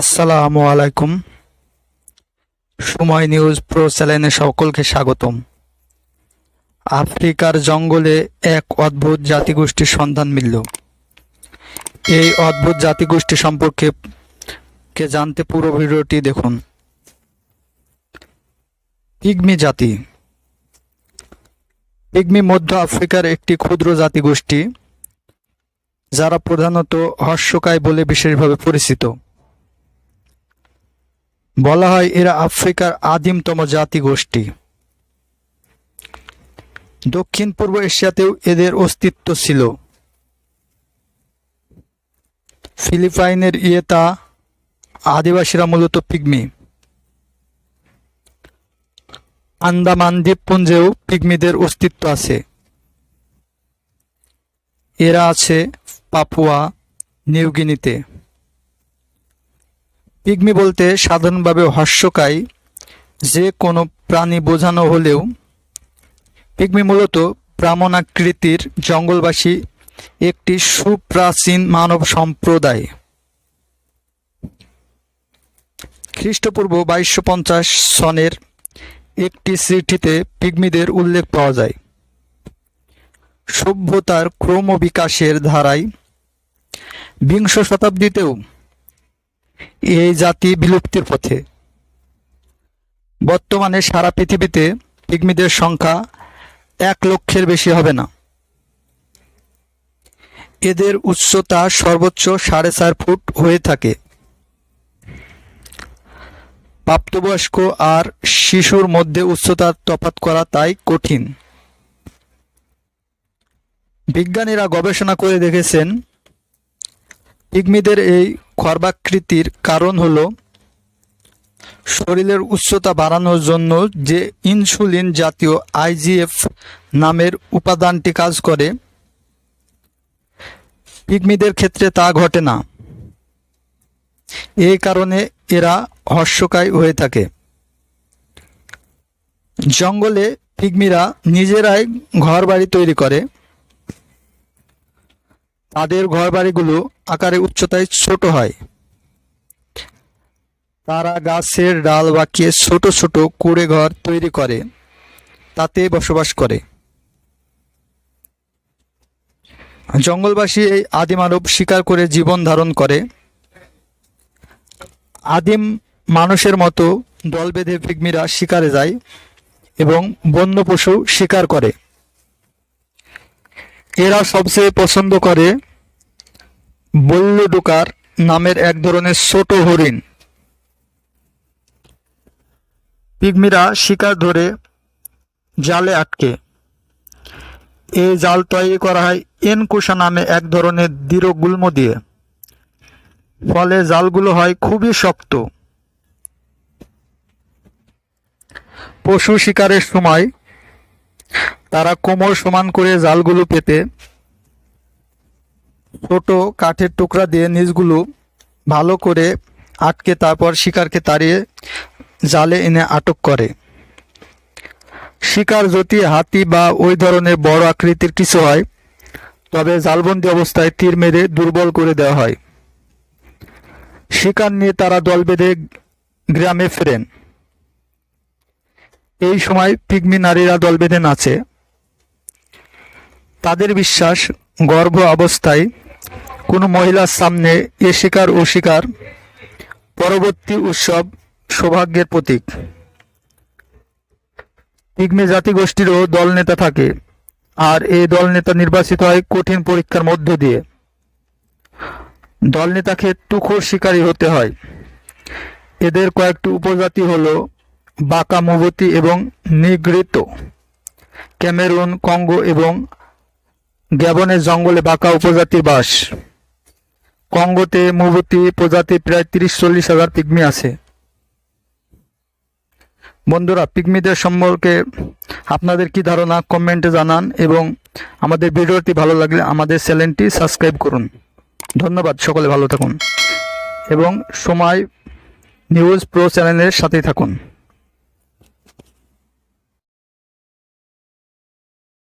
আসসালামু আলাইকুম। সময় নিউজ প্রো চ্যানেলে সকলকে স্বাগতম। আফ্রিকার জঙ্গলে এক অদ্ভুত জাতিগোষ্ঠীর সন্ধান মিলল। এই অদ্ভুত জাতিগোষ্ঠী সম্পর্কে কে জানতে পুরো ভিডিওটি দেখুন। পিগমি জাতি। পিগমি মধ্য আফ্রিকার একটি ক্ষুদ্র জাতিগোষ্ঠী, যারা প্রধানত হর্ষকায় বলে বিশেষভাবে পরিচিত। বলা হয় এরা আফ্রিকার আদিমতম জাতিগোষ্ঠী দক্ষিণ পূর্ব এশিয়াতেও এদের অস্তিত্ব ছিল। ফিলিপাইনের ইয়েতা আদিবাসীরা মূলত পিগমি। আন্দামান দ্বীপপুঞ্জেও পিগমিদের অস্তিত্ব আছে। এরা আছে পাপুয়া নিউগিনিতে পিগমি বলতে সাধারণভাবে হর্ষকায় যে কোনো প্রাণী বোঝানো হলেও পিগমি মূলত ব্রাহ্মণাকৃতির জঙ্গলবাসী একটি সুপ্রাচীন মানব সম্প্রদায়। খ্রিস্টপূর্ব বাইশশো পঞ্চাশ সনের একটি চিঠিতে পিগমিদের উল্লেখ পাওয়া যায়। সভ্যতার ক্রমবিকাশের ধারায় বিংশ শতাব্দীতেও এই জাতি বিলুপ্তির পথে। বর্তমানে সারা পৃথিবীতে পিগমিদের সংখ্যা এক লক্ষের বেশি হবে না। এদের উচ্চতা সর্বোচ্চ সাড়ে চার ফুট হয়ে থাকে। প্রাপ্তবয়স্ক আর শিশুর মধ্যে উচ্চতার তফাৎ করা তাই কঠিন। বিজ্ঞানীরা গবেষণা করে দেখেছেন পিগমিদের এই খর্বাকৃতির কারণ হলো শরীরের উচ্চতা বাড়ানোর জন্য যে ইনসুলিন জাতীয় আইজিএফ নামের উপাদানটি কাজ করে পিগমিদের ক্ষেত্রে তা ঘটে না। এই কারণে এরা হর্ষকায় হয়ে থাকে। জঙ্গলে পিগমিরা নিজেরাই ঘরবাড়ি তৈরি করে তাদের ঘরবাড়িগুলো আকারে উচ্চতায় ছোট হয়। তারা গাছের ডাল বাঁকিয়ে ছোট ছোট কুড়ে ঘর তৈরি করে, তাতে বসবাস করে। জঙ্গলবাসী এই আদিমানব শিকার করে জীবন ধারণ করে। আদিম মানুষের মতো দল বেঁধে পিগমিরা শিকারে যায় এবং বন্য পশু শিকার করে। এরা সবচেয়ে পছন্দ করে বল্লডুকার নামের এক ধরনের ছোট হরিণ। পিগমিরা শিকার ধরে জালে আটকে। এই জাল তৈরি করা হয় এনকুশা নামে এক ধরনের দৃঢ় গুল্ম দিয়ে। ফলে জালগুলো হয় খুবই শক্ত। পশু শিকারের সময় তারা কোমর সমান করে জালগুলো পেতে ছোট কাঠের টুকরা দিয়ে নিজগুলো ভালো করে আটকে তারপর শিকারকে তাড়িয়ে জালে এনে আটক করে। শিকার যদি হাতি বা ওই ধরনের বড় আকৃতির কিছু হয়, তবে জালবন্দি অবস্থায় তীর মেরে দুর্বল করে দেওয়া হয়। শিকার নিয়ে তারা দল বেঁধে গ্রামে ফেরেন। এই সময় পিগমি নারীরা দল বেঁধে নাচে। তাদের বিশ্বাস গর্ভ অবস্থায় কোনো মহিলার সামনে এ শিকার ও শিকার, পরবর্তী উৎসব সৌভাগ্যের প্রতীক। পিগমি জাতিগোষ্ঠীরও দলনেতা থাকে, আর এই দলনেতা নির্বাচিত হয় কঠিন পরীক্ষার মধ্য দিয়ে। দলনেতাকে তুখোর শিকারী হতে হয়। এদের কয়েকটি উপজাতি হলো বাঁকা মুবতি এবং নিগৃত ক্যামেরুন, কঙ্গো এবং গ্যাবনের জঙ্গলে বাঁকা উপজাতির বাস। কঙ্গোতে মুবতি প্রজাতি প্রায় তিরিশ, চল্লিশ হাজার পিগমি আছে। বন্ধুরা, পিগমিদের সম্পর্কে আপনাদের কি ধারণা কমেন্টে জানান এবং আমাদের ভিডিওটি ভালো লাগলে আমাদের চ্যানেলটি সাবস্ক্রাইব করুন। ধন্যবাদ, সকলে ভালো থাকুন। এবং সময় নিউজ প্রো চ্যানেলের সাথেই থাকুন।